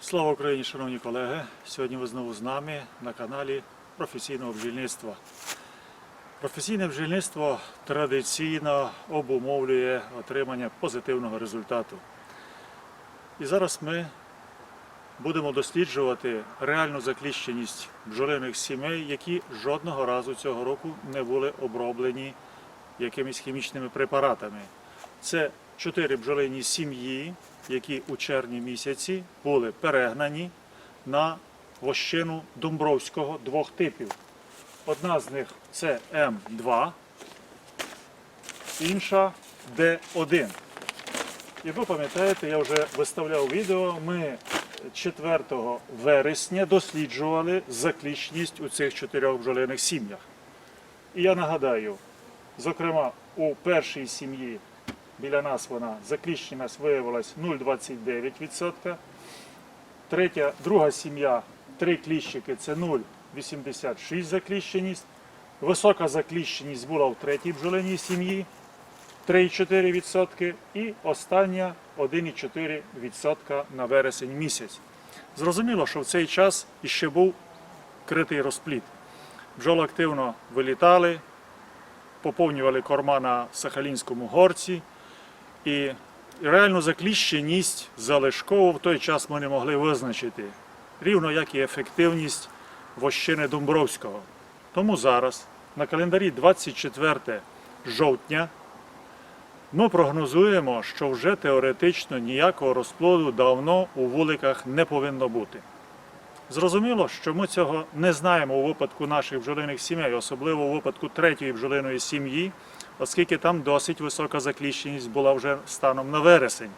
Слава Україні, шановні колеги! Сьогодні ви знову з нами на каналі професійного бджільництва. Професійне бджільництво традиційно обумовлює отримання позитивного результату. І зараз ми будемо досліджувати реальну закліщеність бджолиних сімей, які жодного разу цього року не були оброблені якимись хімічними препаратами. Це чотири бджолині сім'ї, які у червні місяці були перегнані на вощину Домбровського двох типів. Одна з них це М2, інша Д1. Як ви пам'ятаєте, я вже виставляв відео. Ми 4 вересня досліджували заклічність у цих чотирьох бджолиних сім'ях. І я нагадаю, зокрема, у першій сім'ї біля нас вона закліщеність виявилась 0,29%. Третя, друга сім'я, три кліщики це 0,86 закліщеність. Висока закліщеність була в третій бджолиній сім'ї 3,4% і остання 1,4% на вересень місяць. Зрозуміло, що в цей час іще був критий розпліт. Бджоли активно вилітали, поповнювали корма на Сахалінському горці. І реальну закліщеність залишково в той час ми не могли визначити, рівно як і ефективність вощини Домбровського. Тому зараз, на календарі 24 жовтня, ми прогнозуємо, що вже теоретично ніякого розплоду давно у вуликах не повинно бути. Зрозуміло, що ми цього не знаємо у випадку наших бджолиних сімей, особливо у випадку третьої бджолиної сім'ї, оскільки там досить висока закліщеність була вже станом на вересень.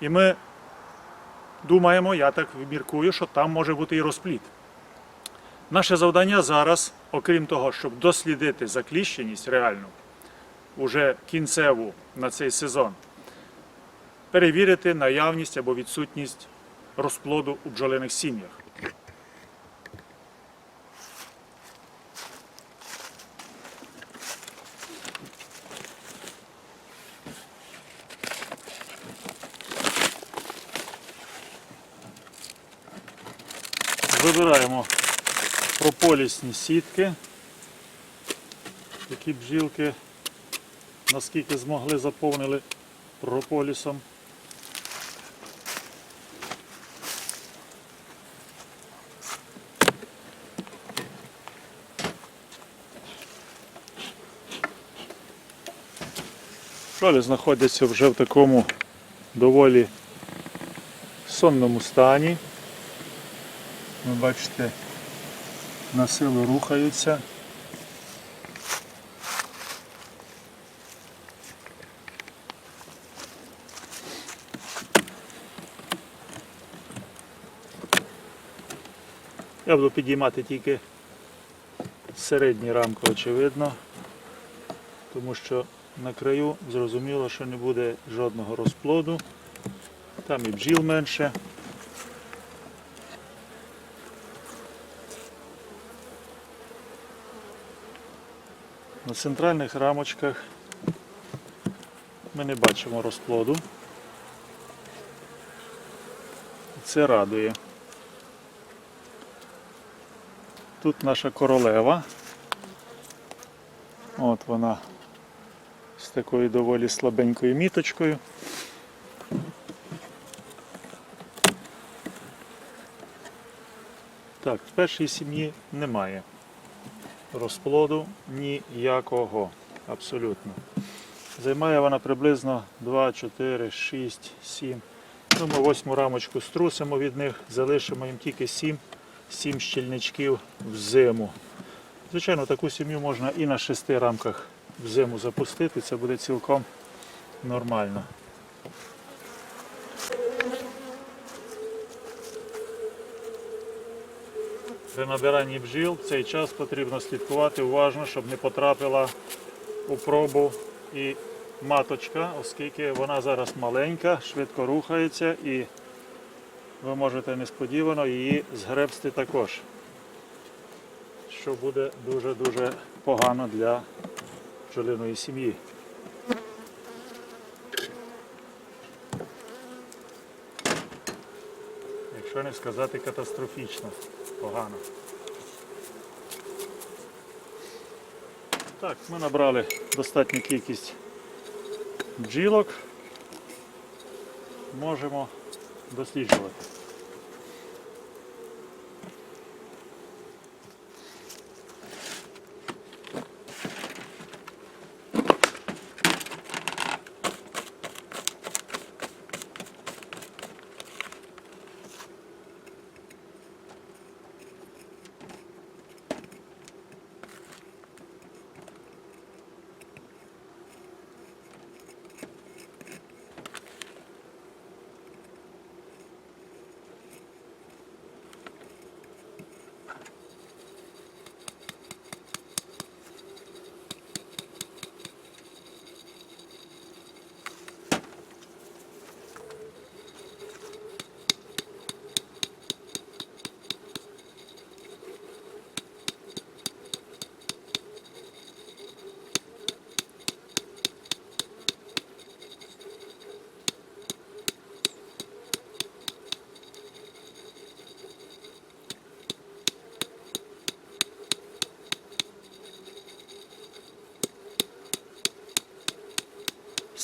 І ми думаємо, я так міркую, що там може бути і розпліт. Наше завдання зараз, окрім того, щоб дослідити закліщеність реальну, уже кінцеву на цей сезон, перевірити наявність або відсутність розплоду у бджолиних сім'ях. Прополісні сітки, які бджілки наскільки змогли заповнили прополісом. Шолі знаходяться вже в такому доволі сонному стані. Ви бачите, на силу рухаються. Я буду підіймати тільки середні рамки, очевидно, тому що на краю зрозуміло, що не буде жодного розплоду. Там і бджіл менше. На центральних рамочках ми не бачимо розплоду. Це радує. Тут наша королева. От вона з такою доволі слабенькою міточкою. Так, в першій сім'ї немає розплоду ніякого. Абсолютно. Займає вона приблизно 2, 4, 6, 7. Ну, ми восьму рамочку струсимо від них, залишимо їм тільки 7, 7 щільничків в зиму. Звичайно, таку сім'ю можна і на шести рамках в зиму запустити, це буде цілком нормально. При набиранні бджіл в цей час потрібно слідкувати уважно, щоб не потрапила у пробу і маточка, оскільки вона зараз маленька, швидко рухається і ви можете несподівано її згребсти також, що буде дуже-дуже погано для бджолиної сім'ї. що не сказати катастрофічно, погано. Так, ми набрали достатню кількість бджілок. Можемо досліджувати.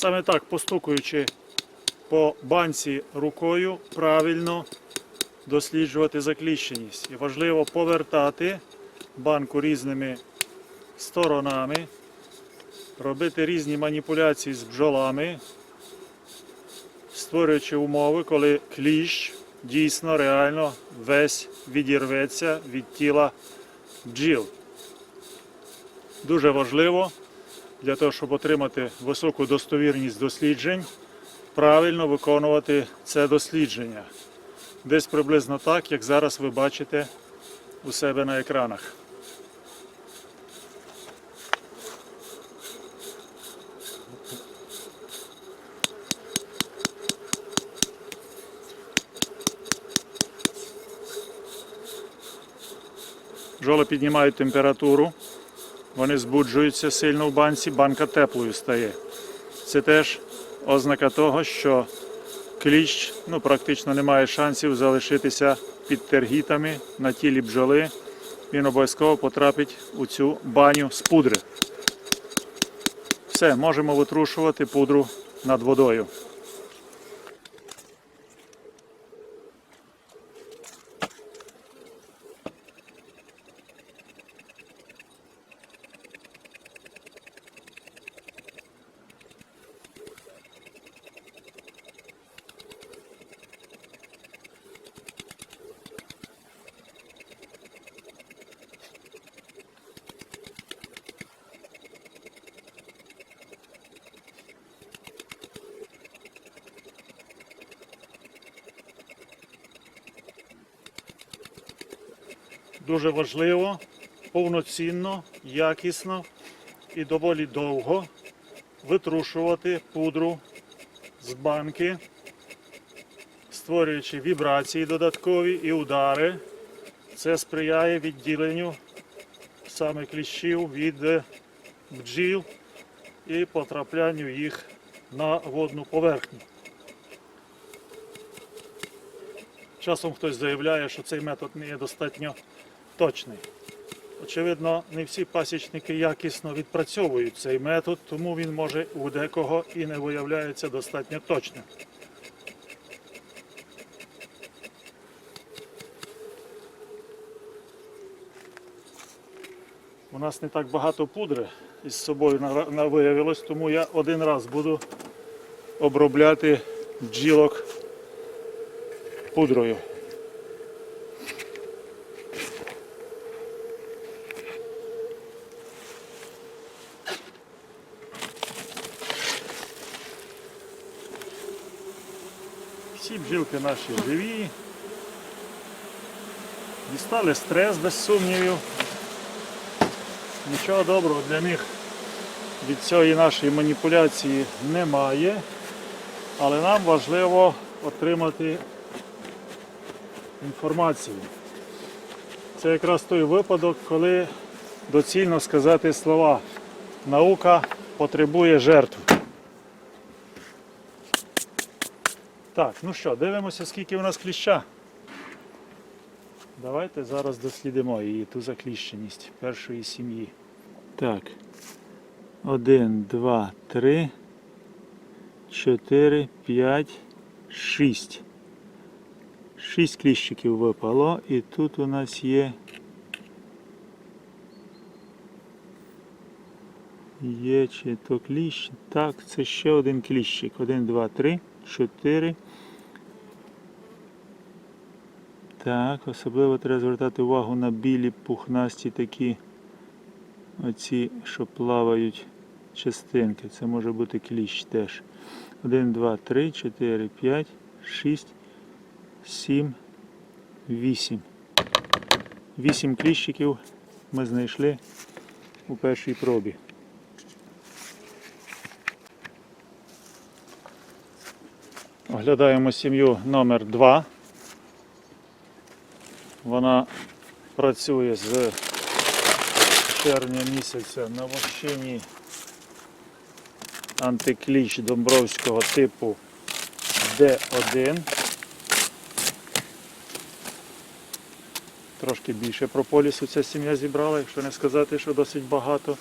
Саме так, постукуючи по банці рукою, правильно досліджувати закліщеність. І важливо повертати банку різними сторонами, робити різні маніпуляції з бджолами, створюючи умови, коли кліщ дійсно реально весь відірветься від тіла бджіл. Дуже важливо для того, щоб отримати високу достовірність досліджень, правильно виконувати це дослідження. Десь приблизно так, як зараз ви бачите у себе на екранах. Бджоли піднімають температуру, вони збуджуються сильно в банці, банка теплою стає. Це теж ознака того, що кліщ ну, практично не має шансів залишитися під тергітами на тілі бджоли. Він обов'язково потрапить у цю баню з пудри. Все, можемо витрушувати пудру над водою. Дуже важливо повноцінно, якісно і доволі довго витрушувати пудру з банки, створюючи вібрації додаткові і удари. Це сприяє відділенню саме кліщів від е, бджіл і потраплянню їх на водну поверхню. Часом хтось заявляє, що цей метод не є достатньо точний. Очевидно, не всі пасічники якісно відпрацьовують цей метод, тому він може у декого і не виявляється достатньо точним. У нас не так багато пудри із собою виявилось, тому я один раз буду обробляти бджілок пудрою. Всі наші живі. Дістали стрес без сумнівів. Нічого доброго для них від цієї нашої маніпуляції немає. Але нам важливо отримати інформацію. Це якраз той випадок, коли доцільно сказати слова. Наука потребує жертв. Так, ну що, дивимося, скільки у нас кліща. Давайте зараз дослідимо її, ту закліщеність першої сім'ї. Так. Один, два, три, чотири, п'ять, шість. Шість кліщиків випало, і тут у нас є. Є чи то кліщ. Так, це ще один кліщик. Один, два, три, чотири. Так, особливо треба звертати увагу на білі пухнасті такі оці, що плавають частинки. Це може бути кліщ теж. 1, 2, 3, 4, 5, 6, 7, 8. 8 кліщиків ми знайшли у першій пробі. Оглядаємо сім'ю номер 2 Вона працює з червня місяця на вощині антикліч домбровського типу D1. Трошки більше прополісу ця сім'я зібрала, якщо не сказати, що досить багато.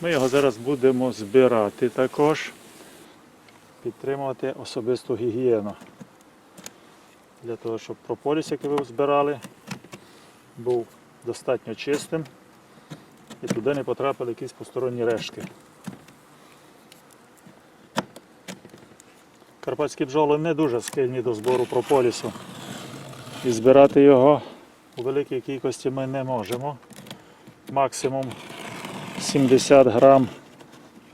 Ми його зараз будемо збирати також, підтримувати особисту гігієну. Для того, щоб прополіс, який ви збирали, був достатньо чистим і туди не потрапили якісь посторонні рештки. Карпатські бджоли не дуже схильні до збору прополісу. І збирати його у великій кількості ми не можемо. Максимум 70 грам,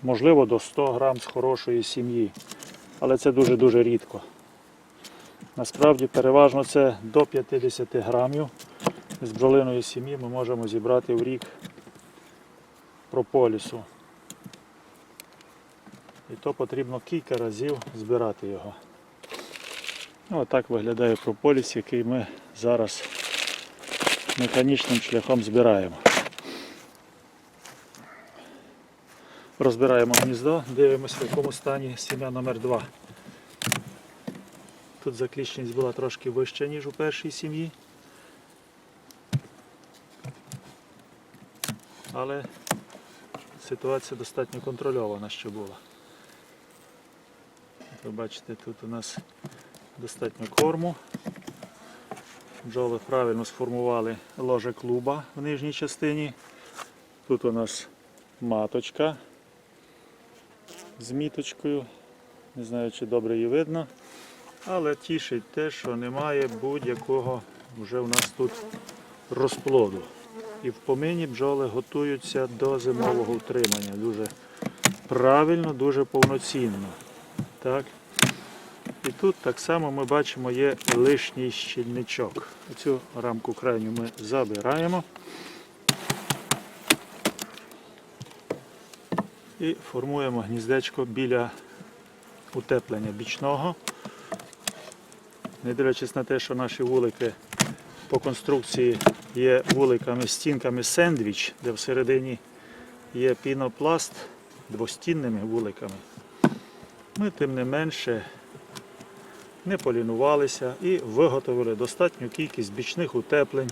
можливо до 100 грам з хорошої сім'ї. Але це дуже-дуже рідко. Насправді переважно це до 50 грамів з бджолиної сім'ї ми можемо зібрати в рік прополісу. І то потрібно кілька разів збирати його. Ну, отак виглядає прополіс, який ми зараз механічним шляхом збираємо. Розбираємо гніздо, дивимося в якому стані сім'я номер 2 Тут закліщеність була трошки вища, ніж у першій сім'ї. Але ситуація достатньо контрольована ще була. Ви бачите, тут у нас достатньо корму. Бджоли правильно сформували ложе клуба в нижній частині. Тут у нас маточка з міточкою. Не знаю, чи добре її видно. Але тішить те, що немає будь-якого вже у нас тут розплоду. І в помині бджоли готуються до зимового утримання. Дуже правильно, дуже повноцінно. Так. І тут так само ми бачимо є лишній щільничок. Цю рамку крайню ми забираємо. І формуємо гніздечко біля утеплення бічного. Не дивлячись на те, що наші вулики по конструкції є вуликами, стінками сендвіч, де всередині є пінопласт двостінними вуликами. Ми тим не менше не полінувалися і виготовили достатню кількість бічних утеплень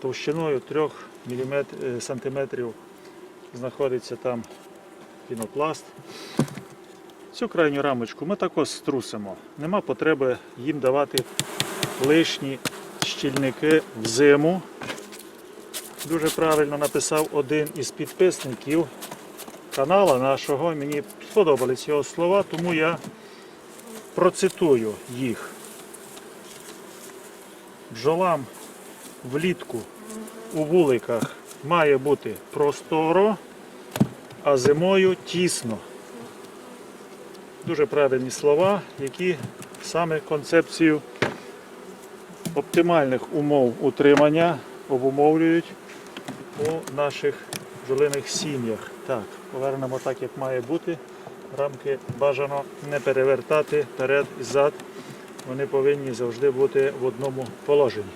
товщиною 3 мм, сантиметрів знаходиться там пінопласт. Цю крайню рамочку ми також струсимо. Нема потреби їм давати лишні щільники в зиму. Дуже правильно написав один із підписників канала нашого. Мені сподобались його слова, тому я процитую їх. Бджолам влітку у вуликах має бути просторо, а зимою тісно. Дуже правильні слова, які саме концепцію оптимальних умов утримання обумовлюють у наших бджолиних сім'ях. Так, повернемо так, як має бути. Рамки бажано не перевертати вперед і зад. Вони повинні завжди бути в одному положенні.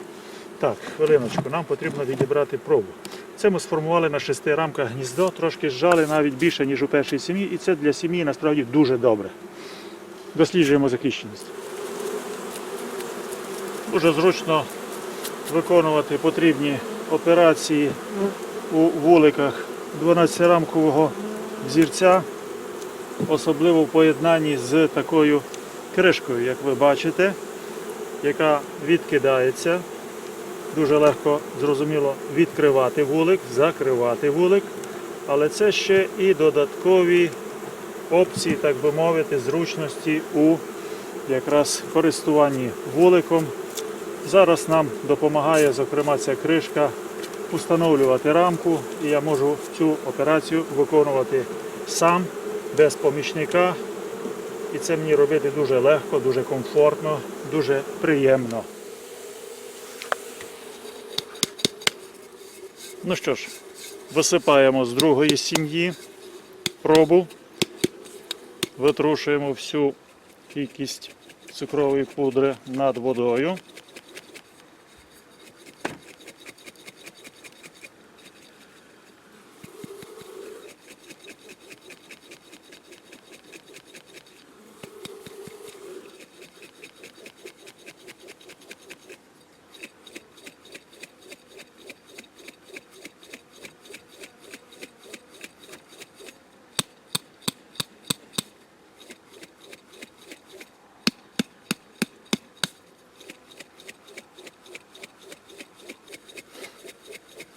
Так, хвилиночку, нам потрібно відібрати пробу. Це ми сформували на шести рамках гніздо, трошки зжали навіть більше, ніж у першій сім'ї, і це для сім'ї насправді дуже добре. Досліджуємо захищеність. Дуже зручно виконувати потрібні операції у вуликах 12-рамкового взірця, особливо в поєднанні з такою кришкою, як ви бачите, яка відкидається. Дуже легко, зрозуміло, відкривати вулик, закривати вулик, але це ще і додаткові опції, так би мовити, зручності у якраз користуванні вуликом. Зараз нам допомагає, зокрема, ця кришка встановлювати рамку, і я можу цю операцію виконувати сам, без помічника. І це мені робити дуже легко, дуже комфортно, дуже приємно. Ну що ж, висипаємо з другої сім'ї пробу, витрушуємо всю кількість цукрової пудри над водою.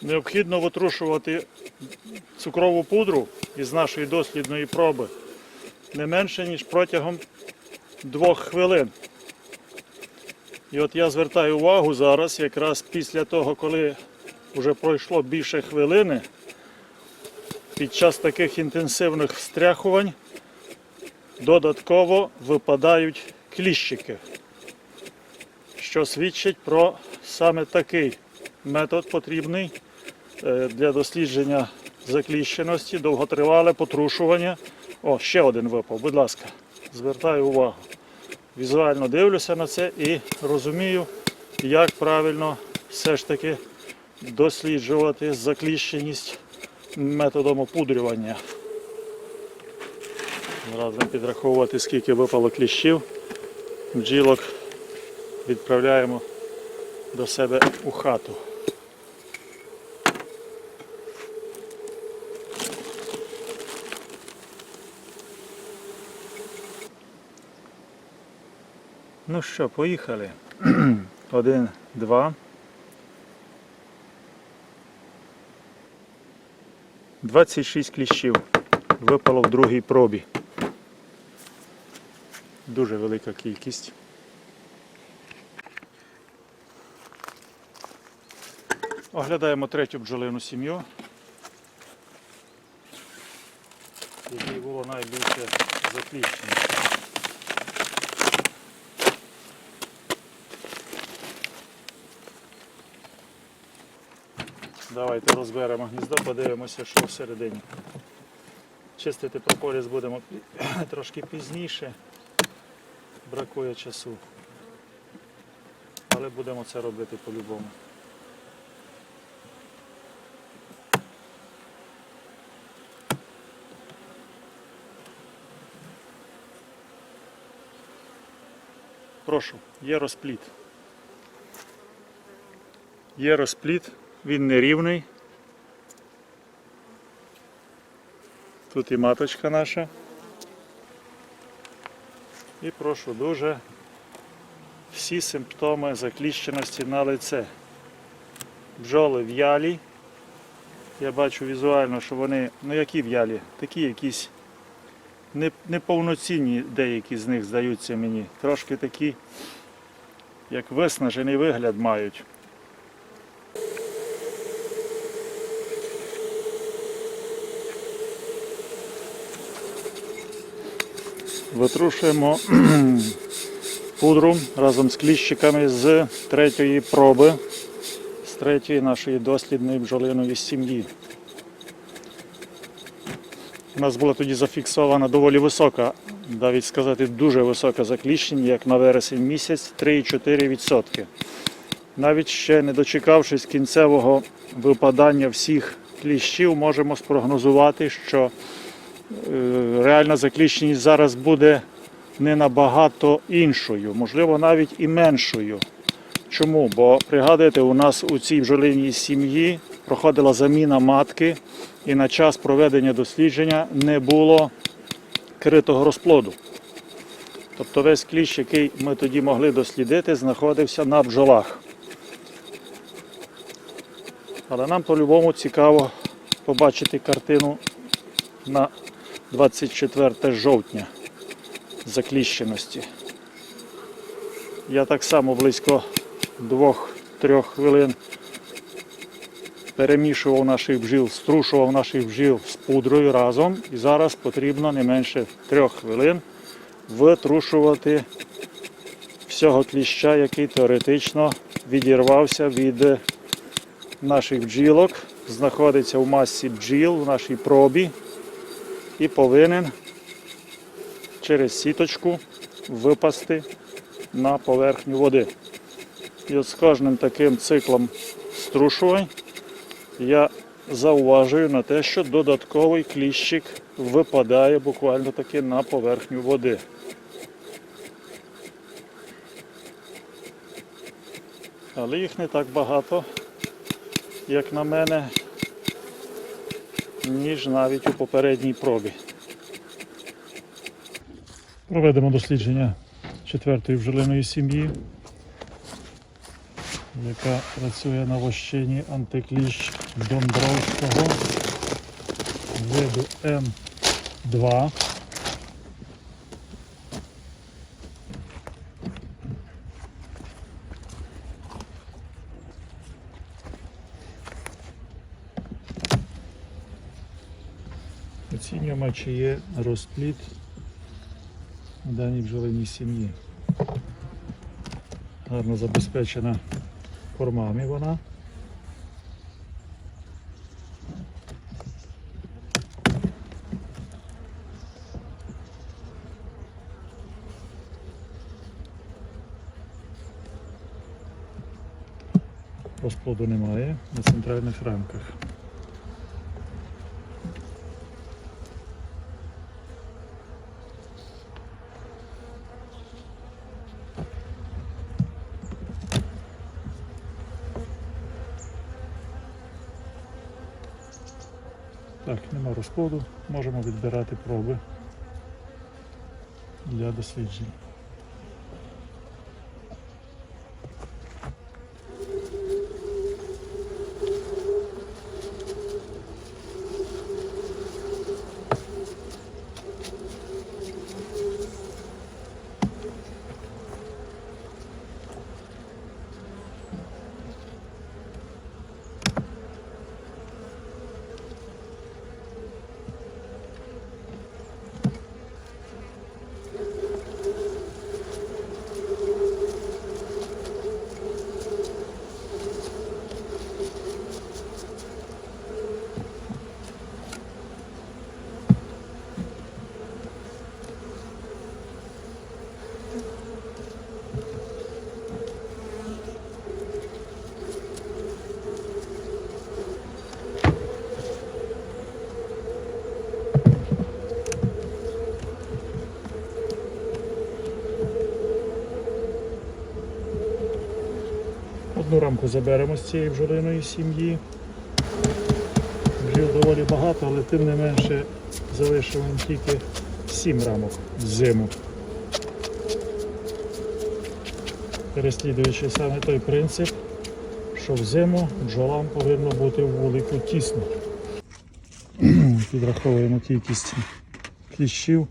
Необхідно витрушувати цукрову пудру із нашої дослідної проби не менше, ніж протягом двох хвилин. І от я звертаю увагу зараз, якраз після того, коли вже пройшло більше хвилини, під час таких інтенсивних встряхувань додатково випадають кліщики, що свідчить про саме такий метод потрібний для дослідження закліщеності, довготривале потрушування. О, ще один випав, будь ласка, звертаю увагу. Візуально дивлюся на це і розумію, як правильно все ж таки досліджувати закліщеність методом опудрювання. Разом підраховувати, скільки випало кліщів. Бджілок відправляємо до себе у хату. Ну що, поїхали. Один, два. Двадцять шість кліщів випало в другій пробі. Дуже велика кількість. Оглядаємо третю бджолину сім'ю. Якій було найбільше закліщення. Давайте розберемо гніздо, подивимося, що всередині. Чистити прополіс будемо трошки пізніше. Бракує часу. Але будемо це робити по-любому. Прошу, є розпліт. Є розпліт, він нерівний. Тут і маточка наша. І прошу дуже всі симптоми закліщеності на лице. Бджоли в'ялі. Я бачу візуально, що вони, ну які в'ялі, такі якісь неповноцінні деякі з них здаються мені. Трошки такі, як виснажений вигляд мають. Витрушуємо пудру разом з кліщиками з третьої проби, з третьої нашої дослідної бджолиної сім'ї. У нас була тоді зафіксована доволі висока, навіть сказати, дуже висока закліщення, як на вересень місяць 3,4%. Навіть ще не дочекавшись кінцевого випадання всіх кліщів, можемо спрогнозувати, що реальна закліщеність зараз буде не набагато іншою, можливо, навіть і меншою. Чому? Бо пригадуєте, у нас у цій бджолиній сім'ї проходила заміна матки, і на час проведення дослідження не було критого розплоду. Тобто весь кліщ, який ми тоді могли дослідити, знаходився на бджолах. Але нам по-любому цікаво побачити картину на 24 жовтня закліщеності. Я так само близько 2-3 хвилин перемішував наших бджіл, струшував наших бджіл з пудрою разом. І зараз потрібно не менше 3 хвилин витрушувати всього кліща, який теоретично відірвався від наших бджілок, знаходиться в масі бджіл в нашій пробі і повинен через сіточку випасти на поверхню води. І от з кожним таким циклом струшувань я зауважую на те, що додатковий кліщик випадає буквально таки на поверхню води. Але їх не так багато, як на мене, ніж навіть у попередній пробі. Проведемо дослідження четвертої вжилиної сім'ї, яка працює на вощині антикліщ Домбровського виду М2. Оцінюємо, чи є розплід в даній бджолиній сім'ї. Гарно забезпечена кормами вона. Розплоду немає на центральних рамках. Так, нема розходу, можемо відбирати проби для досліджень. Рамку заберемо з цієї бджолиної сім'ї. Бджіл доволі багато, але тим не менше залишимо тільки 7 рамок в зиму. Переслідуючи саме той принцип, що в зиму бджолам повинно бути в вулику тісно. Підраховуємо кількість кліщів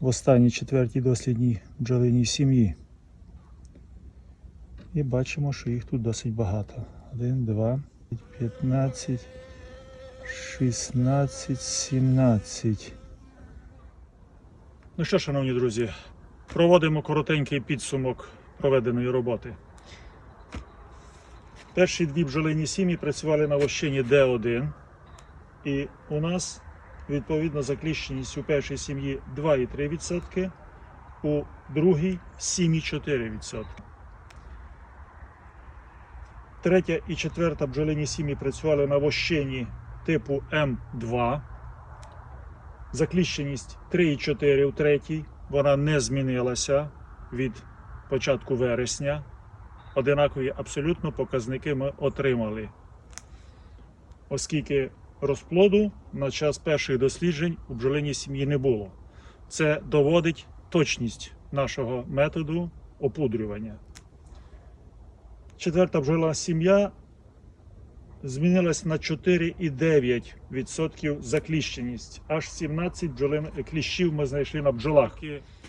в останній четвертій дослідній бджолиній сім'ї. І бачимо, що їх тут досить багато. 1, 2, 15, 16, 17. Ну що, шановні друзі, проводимо коротенький підсумок проведеної роботи. Перші дві бджолині сім'ї працювали на вощині Д1. І у нас відповідно закліщеність у першій сім'ї 2,3%, у другій 7,4%. Третя і четверта бджолині сім'ї працювали на вощині типу М2. Закліщеність 3,4 у третій. Вона не змінилася від початку вересня. одинакові абсолютно показники ми отримали. Оскільки розплоду на час перших досліджень у бджолиній сім'ї не було. Це доводить точність нашого методу опудрювання. Четверта бджола сім'я змінилась на 4,9% закліщеність. Аж 17 бджолин кліщів ми знайшли на бджолах.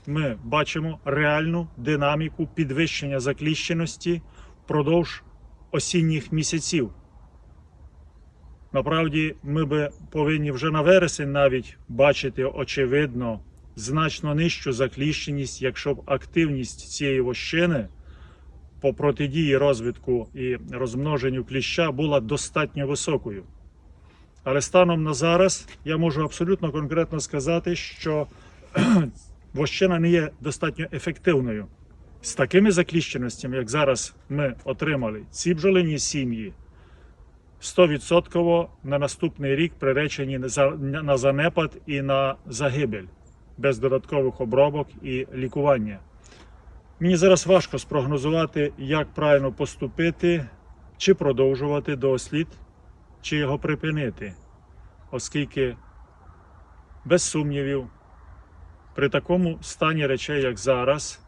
Ми бачимо реальну динаміку підвищення закліщеності впродовж осінніх місяців. Направді, ми би повинні вже на вересень навіть бачити очевидно значно нижчу закліщеність, якщо б активність цієї вощини по протидії розвитку і розмноженню кліща була достатньо високою. Але станом на зараз я можу абсолютно конкретно сказати, що вощина не є достатньо ефективною. З такими закліщеностями, як зараз ми отримали, ці бджолині сім'ї 100% на наступний рік приречені на занепад і на загибель без додаткових обробок і лікування. Мені зараз важко спрогнозувати, як правильно поступити, чи продовжувати дослід, чи його припинити, оскільки, без сумнівів, при такому стані речей, як зараз,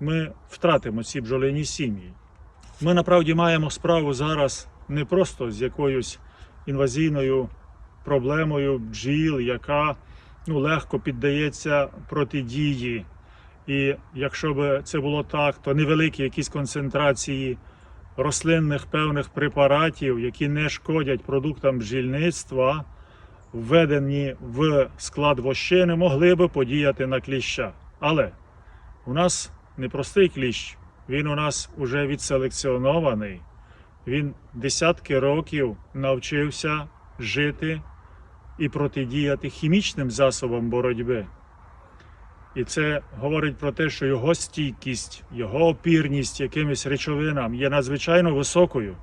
ми втратимо ці бджолині сім'ї. Ми направді маємо справу зараз не просто з якоюсь інвазійною проблемою бджіл, яка ну, легко піддається протидії. І якщо б це було так, то невеликі якісь концентрації рослинних певних препаратів, які не шкодять продуктам бджільництва, введені в склад вощини, могли би подіяти на кліща. Але у нас не простий кліщ, він у нас уже відселекціонований. Він десятки років навчився жити і протидіяти хімічним засобам боротьби. І це говорить про те, що його стійкість, його опірність якимось речовинам є надзвичайно високою.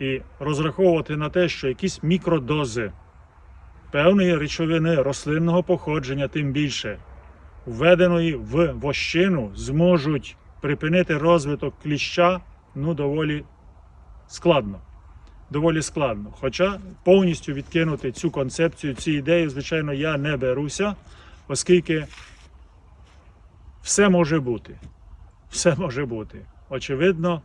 І розраховувати на те, що якісь мікродози певної речовини рослинного походження, тим більше, введеної в вощину, зможуть припинити розвиток кліща ну, доволі складно. Доволі складно. Хоча повністю відкинути цю концепцію, ці ідеї, звичайно, я не беруся, оскільки все може бути. Все може бути. Очевидно,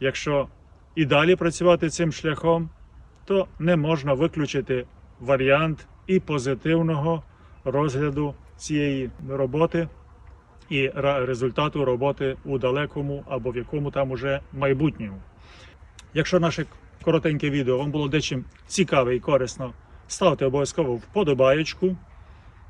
якщо і далі працювати цим шляхом, то не можна виключити варіант і позитивного розгляду цієї роботи і результату роботи у далекому або в якому там уже майбутньому. Якщо наше коротеньке відео вам було дечим цікаве і корисно, ставте обов'язково вподобаєчку,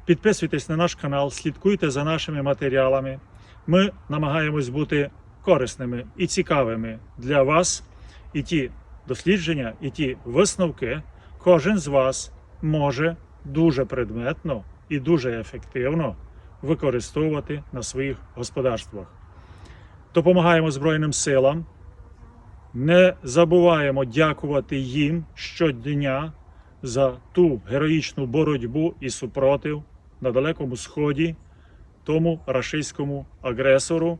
підписуйтесь на наш канал, слідкуйте за нашими матеріалами. Ми намагаємось бути корисними і цікавими для вас. І ті дослідження, і ті висновки кожен з вас може дуже предметно і дуже ефективно використовувати на своїх господарствах. Допомагаємо Збройним силам. Не забуваємо дякувати їм щодня за ту героїчну боротьбу і супротив на Далекому Сході, тому рашистському агресору,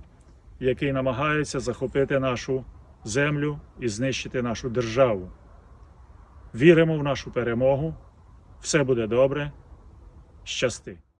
який намагається захопити нашу землю і знищити нашу державу. Віримо в нашу перемогу. Все буде добре. Щасти!